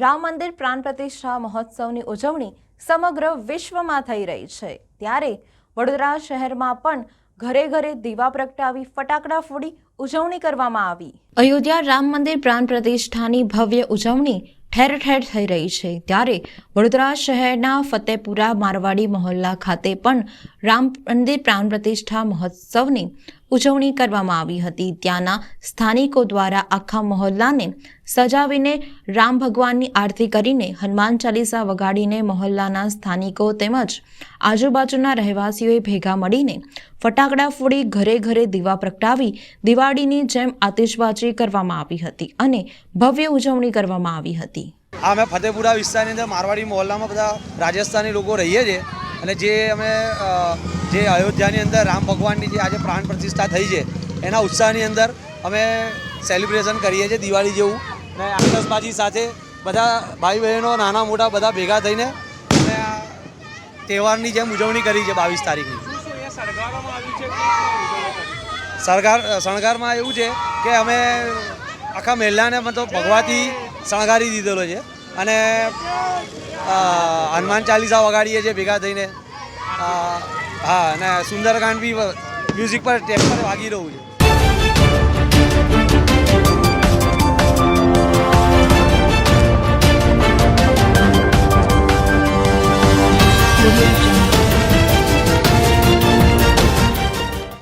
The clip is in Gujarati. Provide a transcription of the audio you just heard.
રામ મંદિર પ્રાણ પ્રતિષ્ઠા મહોત્સવની ઉજવણી સમગ્ર વિશ્વમાં થઈ રહી છે. ત્યારે વડોદરા શહેરમાં પણ ઘરે ઘરે દીવા પ્રગટાવી ફટાકડા ફોડી ઉજવણી કરવામાં આવી. અયોધ્યા રામ મંદિર પ્રાણ પ્રતિષ્ઠાની ભવ્ય ઉજવણી ઠેર ઠેર થઈ રહી છે. ત્યારે વડોદરા શહેરના ફતેપુરા, મારવાડી મહોલ્લા ખાતે પણ રામ મંદિર પ્રાણ પ્રતિષ્ઠા મહોત્સવની ઉજવણી કરવામાં આવી હતી. ત્યાંના સ્થાનિકો દ્વારા આખા મહોલ્લાને સજાવીને રામ ભગવાનની આરતી કરીને હનુમાન ચાલીસા વગાડીને મહોલ્લાના સ્થાનિકો તેમજ આજુબાજુના રહેવાસીઓએ ભેગા મળીને ફટાકડા ફોડી ઘરે ઘરે દીવા પ્રગટાવી દિવાળીની જેમ આતિશબાજી કરવામાં આવી હતી અને ભવ્ય ઉજવણી કરવામાં આવી હતી. આ અમે ફતેપુરા વિસ્તારની અંદર મારવાડી મહોલ્લામાં બધા રાજસ્થાની લોકો રહીએ છીએ અને જે અમે જે અયોધ્યાની અંદર રામ ભગવાનની જે આજે પ્રાણ પ્રતિષ્ઠા થઈ છે, એના ઉત્સાહની અંદર અમે સેલિબ્રેશન કરીએ છીએ દિવાળી જેવું. અને આતશબાજી સાથે બધા ભાઈ બહેનો, નાના મોટા બધા ભેગા થઈને અમે તહેવારની જેમ ઉજવણી કરી છે બાવીસ તારીખની. સરકાર શણગારમાં એવું છે કે અમે આખા મહેલાને મતલબ ભગવાથી શણગારી દીધેલો છે. અને હનુમાન ચાલીસા વગાડીએ છીએ ભેગા થઈને. હા અને સુંદરકાંડ બી મ્યુઝિક પર ટેપ પર વાગી રહ્યું છે.